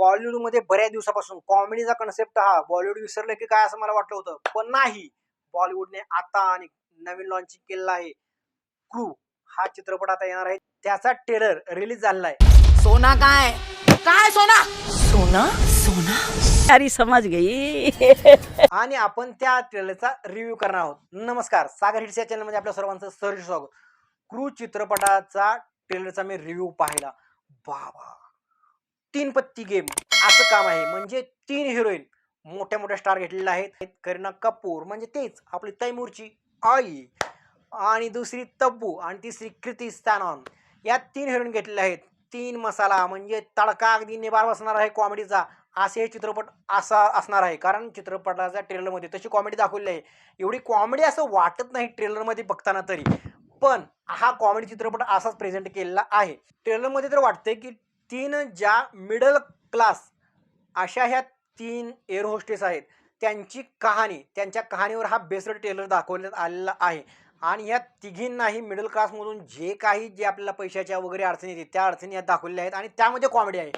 बॉलिवूडमध्ये बऱ्याच दिवसापासून कॉमेडीचा कन्सेप्ट हा बॉलिवूड विसरलं की काय असं मला वाटलं होतं. पण नाही. बॉलिवूडने आता आणि नवीन लॉन्चिंग केलेला आहे. क्रू हा चित्रपट आता येणार आहे. त्याचा ट्रेलर रिलीज झालेला आहे. सोना काय? काय सोना? सोना? सोना? सारी समझ गई आणि आपण त्या ट्रेलरचा रिव्ह्यू करणार आहोत. नमस्कार. सागर हिट्स या चॅनलमध्ये आपल्या सर्वांचं सहर्ष स्वागत. क्रू चित्रपटाचा ट्रेलरचा मी रिव्ह्यू पाहिला. बाबा. तीन पत्ती गेम असं काम आहे. म्हणजे तीन हिरोईन मोठ्या मोठ्या स्टार घेतलेल्या आहेत. करीना कपूर म्हणजे तेच आपली तैमूरची आई आणि दुसरी तब्बू आणि तिसरी कृती स्टॅनॉन या तीन हिरोईन घेतलेल्या आहेत. तीन मसाला म्हणजे तडका अगदी निबार बसणार आहे कॉमेडीचा असे हे चित्रपट असा असणार आहे. कारण चित्रपटाच्या ट्रेलरमध्ये तशी कॉमेडी दाखवली आहे. एवढी कॉमेडी असं वाटत नाही ट्रेलरमध्ये बघताना तरी. पण हा कॉमेडी चित्रपट असाच प्रेझेंट केलेला आहे. ट्रेलरमध्ये तर वाटतंय की तीन ज्या मिडल क्लास अशा ह्या तीन एअर होस्टेस आहेत त्यांची कहाणी त्यांच्या कहाणीवर हा बेस्ड टेलर दाखवण्यात आलेला आहे. आणि ह्या तिघींनाही मिडल क्लासमधून जे काही जे आपल्याला पैशाच्या वगैरे अडचणी येते त्या अडचणी यात दाखवलेल्या आहेत आणि त्यामध्ये कॉमेडी आहे.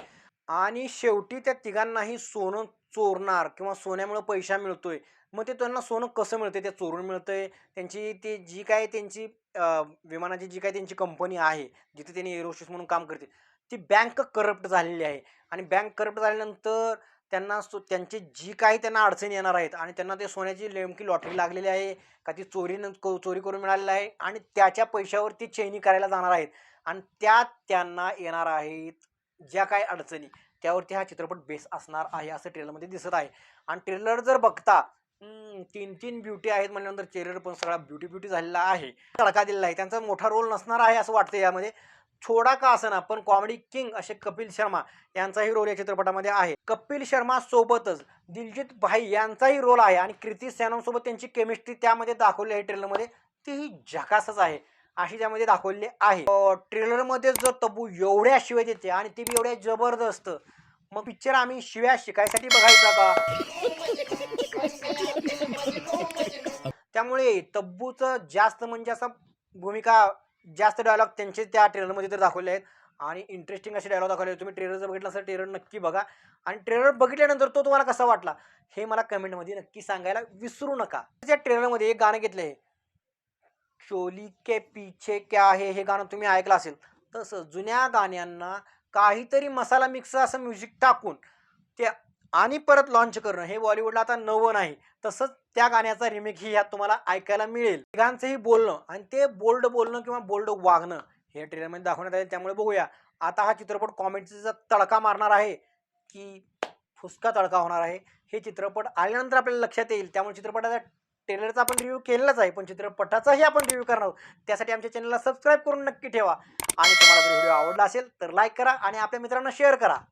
आणि शेवटी त्या तिघांनाही सोनं चोरणार किंवा सोन्यामुळं पैसा मिळतोय मग ते त्यांना सोनं कसं मिळतं ते चोरून मिळतंय. त्यांची ती जी काय त्यांची विमानाची जी काय त्यांची कंपनी आहे जिथे त्यांनी एअरहोस्टेस म्हणून काम करते ती बँक करप्ट झालेली आहे. आणि बँक करप्ट झाल्यानंतर त्यांना सो त्यांची जी काही त्यांना अडचणी येणार आहेत आणि त्यांना ते सोन्याची नेमकी लॉटरी लागलेली आहे का ती चोरी चोरी करून मिळालेलं आहे आणि त्याच्या पैशावर ती चैनी करायला जाणार आहेत. आणि त्यात त्यांना येणार आहेत ज्या काही अडचणी त्यावरती हा चित्रपट बेस असणार आहे असं ट्रेलरमध्ये दिसत आहे. आणि ट्रेलर जर बघता तीन तीन ब्युटी आहेत म्हणल्यानंतर ट्रेलर पण सगळा ब्युटी ब्युटी झालेला आहे. तडका दिलेला आहे. त्यांचा मोठा रोल नसणार आहे असं वाटतं यामध्ये. थोडा का असं ना पण कॉमेडी किंग असे कपिल शर्मा यांचाही रोल या चित्रपटामध्ये आहे. कपिल शर्मा सोबतच दिलजित भाई यांचाही रोल आहे आणि कृती सॅनोसोबत त्यांची केमिस्ट्री त्यामध्ये दाखवली आहे ट्रेलरमध्ये तीही झकासच आहे. अशी त्यामध्ये दाखवलेली आहे. ट्रेलरमध्ये जर तब्बू एवढ्या शिवाय देते आणि ती बी एवढ्या जबरदस्त मग पिक्चर आम्ही शिव्या शिकायसाठी बघायचा का? त्यामुळे तब्बूचं जास्त म्हणजे असं भूमिका जास्त डायलॉग त्यांचे त्या ट्रेलरमध्ये तर दाखवले आहेत. आणि इंटरेस्टिंग असे डायलॉग दाखवले तुम्ही ट्रेलर जर बघितला असेल ट्रेलर नक्की बघा. आणि ट्रेलर बघितल्यानंतर तो तुम्हाला कसा वाटला हे मला कमेंटमध्ये नक्की सांगायला विसरू नका. त्या ट्रेलरमध्ये एक गाणं घेतलं आहे चोली के पीछे क्या आहे हे गाणं तुम्ही ऐकलं असेल. तसं जुन्या गाण्यांना काहीतरी मसाला मिक्स असं म्युझिक टाकून त्या आणि परत लॉन्च करणं. हे बॉलिवूडला आता नवं नाही. तसंच त्या गाण्याचा रिमेक ही ह्यात तुम्हाला ऐकायला मिळेल. तिघांचंही बोलणं आणि ते बोल्ड बोलणं किंवा बोल्ड वागणं हे ट्रेलरमध्ये दाखवण्यात आले त्यामुळे बघूया. आता हा चित्रपट कॉमेडीचा तडका मारणार आहे की फुसका तडका होणार आहे. हे चित्रपट आल्यानंतर आपल्याला लक्षात येईल. त्यामुळे चित्रपटाचा ट्रेलरचा आपण रिव्ह्यू केलेलाच आहे. पण चित्रपटाचाही आपण रिव्ह्यू करणार आहोत. त्यासाठी आमच्या चॅनलला सबस्क्राईब करून नक्की ठेवा. आणि तुम्हाला जर व्हिडिओ आवडला असेल तर लाईक करा आणि आपल्या मित्रांना शेअर करा.